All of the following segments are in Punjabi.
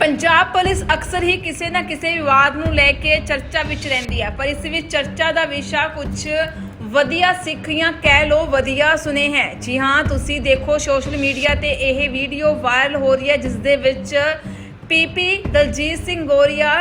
ਪੰਜਾਬ ਪੁਲਿਸ ਅਕਸਰ ਹੀ ਕਿਸੇ ਨਾ ਕਿਸੇ ਵਿਵਾਦ ਨੂੰ ਲੈ ਕੇ ਚਰਚਾ ਵਿੱਚ ਰਹਿੰਦੀ ਹੈ, ਪਰ ਇਸ ਵਿੱਚ ਚਰਚਾ ਦਾ ਵਿਸ਼ਾ ਕੁਝ ਵਧੀਆ ਸਿੱਖੀਆਂ ਕਹਿ ਲੋ ਵਧੀਆ ਸੁਨੇ ਹੈ। ਜੀ ਹਾਂ, ਤੁਸੀਂ ਦੇਖੋ ਸੋਸ਼ਲ ਮੀਡੀਆ ਤੇ ਇਹ ਵੀਡੀਓ ਵਾਇਰਲ ਹੋ ਰਹੀ ਹੈ, ਜਿਸ ਦੇ ਵਿੱਚ ਪੀਪੀ ਦਲਜੀਤ ਸਿੰਘ ਗੋਰੀਆ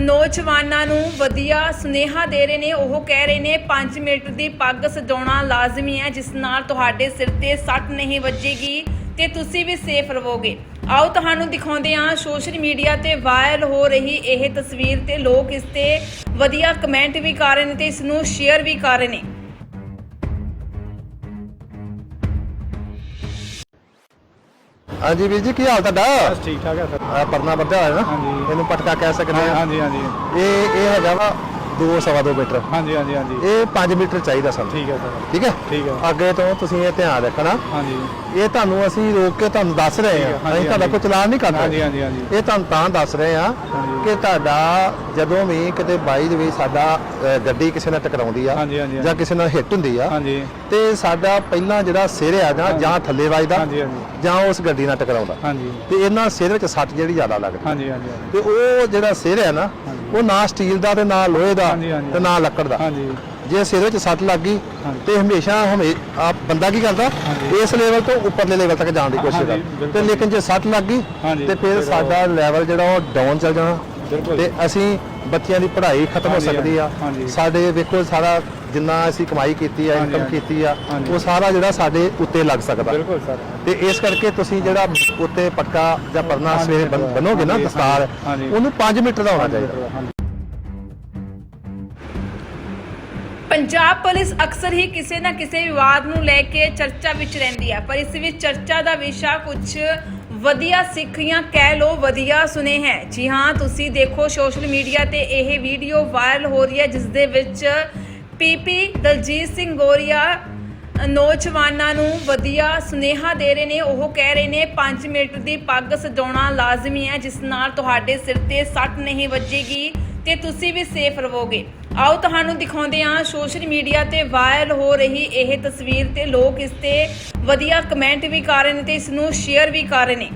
ਨੌਜਵਾਨਾਂ ਨੂੰ ਵਧੀਆ ਸੁਨੇਹਾ ਦੇ ਰਹੇ ਨੇ। ਉਹ ਕਹਿ ਰਹੇ ਨੇ 5 ਮੀਟਰ ਦੀ ਪੱਗ ਸਜਾਉਣਾ ਲਾਜ਼ਮੀ ਹੈ, ਜਿਸ ਨਾਲ ਤੁਹਾਡੇ ਸਿਰ ਤੇ ਸੱਟ ਨਹੀਂ ਵੱਜੇਗੀ। ਤੇ ਤੁਸੀਂ ਵੀ ਸੇਫ ਰਹੋਗੇ। ਆਓ ਤੁਹਾਨੂੰ ਦਿਖਾਉਂਦੇ ਹਾਂ ਸੋਸ਼ਲ ਮੀਡੀਆ ਤੇ ਵਾਇਰਲ ਹੋ ਰਹੀ ਇਹ ਤਸਵੀਰ ਤੇ ਲੋਕ ਇਸ ਤੇ ਵਧੀਆ ਕਮੈਂਟ ਵੀ ਕਰ ਰਹੇ ਨੇ ਤੇ ਇਸ ਨੂੰ ਸ਼ੇਅਰ ਵੀ ਕਰ ਰਹੇ ਨੇ। ਹਾਂਜੀ ਵੀਰ ਜੀ ਕੀ ਹਾਲ ਤੁਹਾਡਾ? ਬਸ ਠੀਕ ਠਾਕ ਹੈ ਸਰ। ਆਹ ਪਰਨਾ ਬੱਧਾ ਹੋਇਆ ਨਾ। ਹਾਂਜੀ। ਇਹਨੂੰ ਪਟਕਾ ਕਹਿ ਸਕਦੇ ਆ ਹਾਂਜੀ ਹਾਂਜੀ। ਇਹ ਇਹ ਹੈਗਾ ਵਾ 2 ਸਵਾ 2 ਮੀਟਰ। ਹਾਂਜੀ ਹਾਂਜੀ ਹਾਂਜੀ। ਇਹ 5 ਮੀਟਰ ਚਾਹੀਦਾ ਸਾਨੂੰ। ਠੀਕ ਹੈ ਸਰ। ਠੀਕ ਹੈ? ਠੀਕ ਹੈ। ਅੱਗੇ ਤੋਂ ਤੁਸੀਂ ਇਹ ਧਿਆਨ ਰੱਖਣਾ। ਹਾਂਜੀ। ਇਹ ਤੁਹਾਨੂੰ ਅਸੀਂ ਰੋਕ ਕੇ ਤੁਹਾਨੂੰ ਦੱਸ ਰਹੇ ਹੈ, ਹਾਂ। ਅਸੀਂ ਤੁਹਾਡਾ। ਕੋਈ ਚਲਾਨ ਨਹੀਂ ਕਰਨਾ ਹਾਂਜੀ ਹਾਂਜੀ ਹਾਂਜੀ। ਇਹ ਤੁਹਾਨੂੰ ਤਾਂ ਦੱਸ ਰਹੇ ਹਾਂਜੀ। ਕਿ ਤੁਹਾਡਾ ਜਦੋਂ ਵੀ ਕਿਤੇ ਬਾਈ ਦੇ ਵਿੱਚ ਸਾਡਾ ਅ, ਗੱਡੀ ਕਿਸੇ ਨਾਲ ਟਕਰਾਉਂਦੀ ਆ ਹਾਂਜੀ, ਹਾਂਜੀ, ਜਾਂ ਕਿਸੇ ਨਾਲ ਹਿੱਟ ਹੁੰਦੀ ਆ ਹਾਂਜੀ। ਤੇ ਸਾਡਾ ਪਹਿਲਾਂ ਜਿਹੜਾ ਸਿਰ ਆ ਜਾਂ ਜਾਂ ਥੱਲੇ ਵੱਜਦਾ ਹਾਂਜੀ ਹਾਂਜੀ। ਜਾਂ ਉਸ ਗੱਡੀ ਨਾਲ ਟਕਰਾਉਂਦਾ। ਹਾਂਜੀ। ਤੇ ਇਹਨਾਂ ਸਿਰ ਵਿੱਚ ਸੱਟ ਜਿਹੜੀ ਜ਼ਿਆਦਾ ਲੱਗਦੀ ਹਾਂਜੀ ਹਾਂਜੀ ਤੇ ਉਹ ਜਿਹੜਾ ਸਿਰ ਹੈ ਨਾ। ਉਹ ਨਾ ਸਟੀਲ ਦਾ ਤੇ ਨਾ ਲੋਹੇ ਦਾ ਹਾਂਜੀ, ਹਾਂਜੀ, ਤੇ ਨਾ ਲੱਕੜ ਦਾ। ਹਾਂਜੀ। ਜੇ ਸਿਰ ਵਿੱਚ ਸੱਟ ਲੱਗ ਗਈ ਹਾਂਜੀ। ਤੇ ਹਮੇਸ਼ਾ ਹਮੇ ਆ ਬੰਦਾ ਕੀ ਕਰਦਾ। ਇਸ ਲੈਵਲ ਤੋਂ ਉੱਪਰਲੇ ਲੈਵਲ ਤੱਕ ਜਾਣ ਦੀ ਕੋਸ਼ਿਸ਼ ਹਾਂਜੀ, ਕਰਦਾ। ਬਿਲਕੁਲ। ਤੇ ਲੇਕਿਨ ਜੇ ਸੱਟ ਲੱਗ ਗਈ ਹਾਂਜੀ, ਤੇ ਫਿਰ ਸਾਡਾ ਲੈਵਲ ਜਿਹੜਾ ਉਹ ਡਾਊਨ ਚੱਲ ਜਾਣਾ। ਤੇ ਅਸੀਂ ਬੱਚਿਆਂ ਦੀ ਪੜ੍ਹਾਈ ਖਤਮ ਹੋ ਸਕਦੀ ਆ। ਸਾਡੇ ਵੇਖੋ ਸਾਰਾ ਜਿੰਨਾ ਅਸੀਂ ਕਮਾਈ ਕੀਤੀ ਆ ਇਨਕਮ। ਕੀਤੀ ਆ। ਉਹ ਸਾਰਾ ਜਿਹੜਾ ਸਾਡੇ ਉੱਤੇ ਲੱਗ ਸਕਦਾ। ਬਿਲਕੁਲ ਸਰ। ਤੇ ਇਸ ਕਰਕੇ ਤੁਸੀਂ ਜਿਹੜਾ ਉੱਤੇ ਪੱਕਾ ਜਾਂ ਪਰਨਾ ਸਵੇਰੇ ਬੰਨੋਗੇ ਨਾ ਦਸਤਾਰ। ਉਹਨੂੰ 5 ਮੀਟਰ ਦਾ ਹੋਣਾ ਚਾਹੀਦਾ। ਪੰਜਾਬ ਪੁਲਿਸ ਅਕਸਰ ਹੀ ਕਿਸੇ ਨਾ ਕਿਸੇ ਵਿਵਾਦ ਨੂੰ ਲੈ ਕੇ ਚਰਚਾ ਵਿੱਚ ਰਹਿੰਦੀ ਹੈ ਪਰ ਇਸ ਵਿੱਚ ਚਰਚਾ ਦਾ ਵਿਸ਼ਾ ਕੁਝ ਵਧੀਆ ਸਿੱਖ ਜਾਂ ਕਹਿ ਲੋ ਵਧੀਆ ਸੁਨੇ ਹੈ। ਜੀ ਹਾਂ, ਤੁਸੀਂ ਦੇਖੋ ਸੋਸ਼ਲ ਮੀਡੀਆ ਤੇ ਇਹ ਵੀਡੀਓ ਵਾਇਰਲ ਹੋ ਰਹੀ ਹੈ, ਜਿਸ ਦੇ ਵਿੱਚ ਪੀਪੀ ਦਲਜੀਤ ਸਿੰਘ ਗੋਰੀਆ ਨੌਜਵਾਨਾਂ ਨੂੰ ਵਧੀਆ ਸੁਨੇਹਾ ਦੇ ਰਹੇ ਨੇ। ਉਹ ਕਹਿ ਰਹੇ ਨੇ 5 ਮੀਟਰ ਦੀ ਪੱਗ ਸਜਾਉਣਾ ਲਾਜ਼ਮੀ ਹੈ, ਜਿਸ ਨਾਲ ਤੁਹਾਡੇ ਸਿਰ ਤੇ ਸੱਟ ਨਹੀਂ ਵੱਜੇਗੀ। ਤੇ ਤੁਸੀਂ ਵੀ ਸੇਫ ਰਹੋਗੇ। ਆਓ ਤੁਹਾਨੂੰ ਦਿਖਾਉਂਦੇ ਹਾਂ ਸੋਸ਼ਲ ਮੀਡੀਆ ਤੇ ਵਾਇਰਲ ਹੋ ਰਹੀ ਇਹ ਤਸਵੀਰ ਤੇ ਲੋਕ ਇਸ ਤੇ ਵਧੀਆ ਕਮੈਂਟ ਵੀ ਕਰ ਰਹੇ ਨੇ ਤੇ ਇਸ ਨੂੰ ਸ਼ੇਅਰ ਵੀ ਕਰ ਰਹੇ ਨੇ।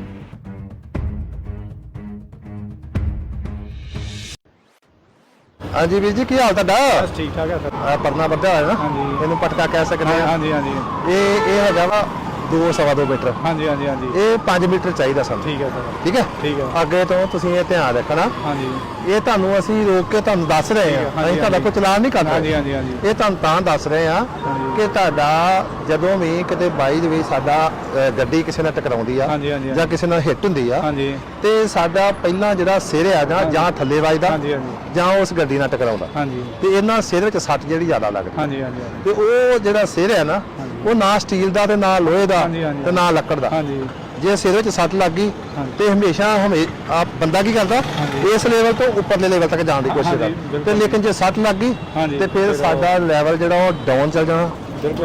ਹਾਂਜੀ ਵੀਰ ਜੀ ਕੀ ਹਾਲ ਤੁਹਾਡਾ? ਬਸ ਠੀਕ ਠਾਕ ਹੈ ਸਰ। ਆਹ ਪਰਨਾ ਬੱਧਾ ਹੋਇਆ ਨਾ? ਹਾਂਜੀ। ਇਹਨੂੰ ਪਟਕਾ ਕਹਿ ਸਕਦੇ ਆ। ਹਾਂਜੀ ਹਾਂਜੀ। ਇਹ ਇਹ ਹੈਗਾ ਵਾ 2 ਸਵਾ 2 ਮੀਟਰ। ਹਾਂਜੀ ਹਾਂਜੀ ਹਾਂਜੀ। ਇਹ 5 ਮੀਟਰ ਚਾਹੀਦਾ ਸਾਨੂੰ। ਠੀਕ ਹੈ ਸਰ। ਠੀਕ ਹੈ? ਠੀਕ ਹੈ। ਅੱਗੇ ਤੋਂ ਤੁਸੀਂ ਇਹ ਧਿਆਨ ਰੱਖਣਾ। ਹਾਂਜੀ। ਇਹ ਤੁਹਾਨੂੰ ਅਸੀਂ ਰੋਕ ਕੇ ਤੁਹਾਨੂੰ ਦੱਸ ਰਹੇ ਹੈ, ਹਾਂ ਅਸੀਂ ਤੁਹਾਡਾ। ਕੋਈ ਚਲਾਨ ਨਹੀਂ ਕਰਨਾ ਹਾਂਜੀ ਹਾਂਜੀ ਹਾਂਜੀ। ਇਹ ਤੁਹਾਨੂੰ ਤਾਂ ਦੱਸ ਰਹੇ ਆ ਹਾਂਜੀ। ਕਿ ਤੁਹਾਡਾ ਜਦੋਂ ਵੀ ਕਿਤੇ ਬਾਈ ਦੇ ਵਿੱਚ ਸਾਡਾ ਗੱਡੀ ਕਿਸੇ ਨਾਲ ਟਕਰਾਉਂਦੀ ਆ ਜਾਂ ਕਿਸੇ ਨਾਲ ਹਿੱਟ ਹੁੰਦੀ ਆ ਤੇ ਸਾਡਾ ਪਹਿਲਾਂ ਜਿਹੜਾ ਸਿਰ ਆ ਜਾਂ ਜਾਂ ਥੱਲੇ ਵੱਜਦਾ ਜਾਂ ਉਸ ਗੱਡੀ ਨਾਲ ਟਕਰਾਉਂਦਾ। ਹਾਂਜੀ। ਤੇ ਇਹਨਾਂ ਸਿਰ ਵਿੱਚ ਸੱਟ ਜਿਹੜੀ ਜ਼ਿਆਦਾ ਲੱਗਦੀ ਤੇ ਉਹ ਜਿਹੜਾ ਸਿਰ ਹੈ ਨਾ। ਉਹ ਨਾ ਸਟੀਲ ਦਾ ਤੇ ਨਾ ਲੋਹੇ ਦਾ। ਤੇ ਨਾ ਲੱਕੜ ਦਾ। ਜੇ ਸਿਰ ਵਿੱਚ ਸੱਟ ਲੱਗ ਗਈ। ਤੇ ਹਮੇਸ਼ਾ ਹਮੇ ਆ ਬੰਦਾ ਕੀ ਕਰਦਾ। ਇਸ ਲੈਵਲ ਤੋਂ ਉੱਪਰਲੇ ਲੈਵਲ ਤੱਕ ਜਾਣ ਦੀ ਕੋਸ਼ਿਸ਼ ਕਰਦਾ ਤੇ। ਲੇਕਿਨ ਜੇ ਸੱਟ ਲੱਗ ਗਈ ਤੇ ਫਿਰ ਸਾਡਾ ਲੈਵਲ ਜਿਹੜਾ ਉਹ ਡਾਊਨ ਚੱਲ ਜਾਣਾ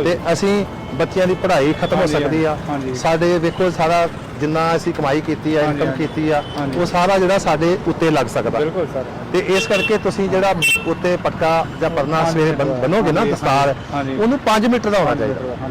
ਤੇ ਅਸੀਂ ਬੱਚਿਆਂ ਦੀ ਪੜ੍ਹਾਈ ਖਤਮ ਹੋ ਸਕਦੀ ਆ। ਸਾਡੇ ਵੇਖੋ ਸਾਰਾ ਜਿੰਨਾ ਅਸੀਂ ਕਮਾਈ ਕੀਤੀ ਆ ਇਨਕਮ। ਕੀਤੀ ਆ। ਉਹ ਸਾਰਾ ਜਿਹੜਾ ਸਾਡੇ ਉੱਤੇ ਲੱਗ ਸਕਦਾ ਬਿਲਕੁਲ ਸਰ ਤੇ ਇਸ ਕਰਕੇ ਤੁਸੀਂ ਜਿਹੜਾ ਉੱਤੇ ਪੱਕਾ ਜਾਂ ਪਰਨਾ ਸਵੇਰੇ ਬੰਨੋਗੇ ਨਾ ਦਸਤਾਰ। ਉਹਨੂੰ 5 ਮੀਟਰ ਦਾ ਹੋਣਾ ਚਾਹੀਦਾ